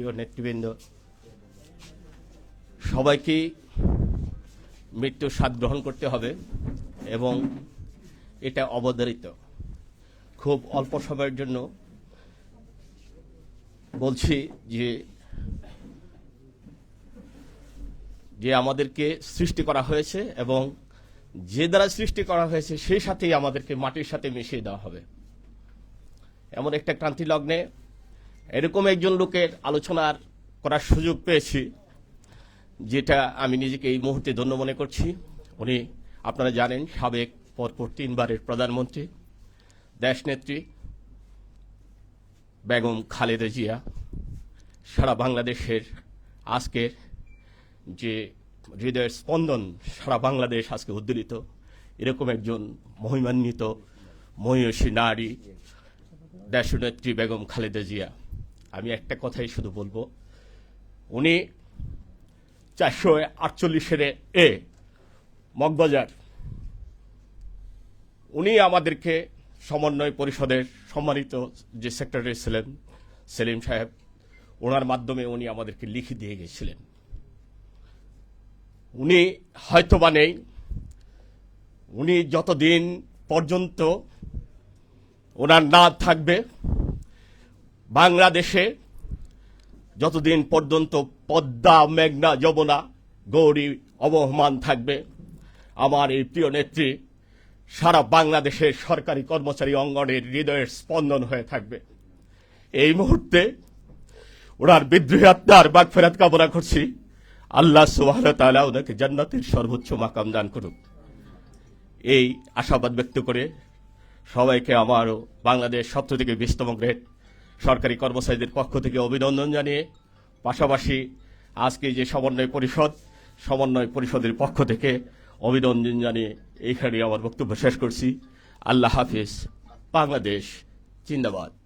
প্রিয় নেতৃবৃন্দ সবাইকেই মৃত্যুর স্বাদ গ্রহণ করতে হবে এবং এটা অবধারিত। খুব অল্প সময়ের জন্য বলছি যে যে আমাদেরকে সৃষ্টি করা হয়েছে এবং যে দ্বারা সৃষ্টি করা হয়েছে সেই সাথেই আমাদেরকে মাটির সাথে মিশিয়ে দেওয়া হবে। এমন একটা ক্রান্তি লগ্নে এরকম একজন লোকের আলোচনার করার সুযোগ পেয়েছি, যেটা আমি নিজেকে এই মুহূর্তে ধন্য মনে করছি। উনি, আপনারা জানেন, সাবেক পরপর তিনবারের প্রধানমন্ত্রী, দেশনেত্রী বেগম খালেদা জিয়া, সারা বাংলাদেশের আজকের যে হৃদয়ের স্পন্দন সারা বাংলাদেশ আজকে উদ্দোলিত। এরকম একজন মহিমান্বিত মহিষী নারী, দেশনেত্রী বেগম খালেদা জিয়া। আমি একটা কথাই শুধু বলব। উনি চারশো আটচল্লিশের এ মগবাজার, উনি আমাদেরকে সমন্বয় পরিষদের সম্মানিত যে সেক্রেটারি ছিলেন, সেলিম সাহেব, ওনার মাধ্যমে উনি আমাদেরকে লিখে দিয়ে গেছিলেন। উনি হয়তো বা নেই, উনি যতদিন পর্যন্ত ওনার না থাকবে বাংলাদেশে যতদিন পর্যন্ত পদ্মা, মেঘনা, যমুনা, গৌরী, অবহমান থাকবে, আমার এই প্রিয় নেত্রী সারা বাংলাদেশের সরকারি কর্মচারী অঙ্গনের হৃদয়ের স্পন্দন হয়ে থাকবে। এই মুহূর্তে ওনার বিদ্রোহী আত্মার বাগ ফেরাত কামনা করছি। আল্লাহ সুবাহ তাআলা ওনাকে জান্নাতের সর্বোচ্চ মাকাম দান করুক। এই আশাবাদ ব্যক্ত করে সবাইকে আমারও বাংলাদেশ সপ্তাহ থেকে বিশতম গ্রেড সরকারি কর্মচারীদের পক্ষ থেকে অভিনন্দন জানিয়ে পাশাপাশি আজকে যে সমন্বয় পরিষদ, সমন্বয় পরিষদের পক্ষ থেকে অভিনন্দন জানিয়ে এইখানে আমার বক্তব্য শেষ করছি। আল্লাহ হাফিজ। বাংলাদেশ, জিন্দাবাদ।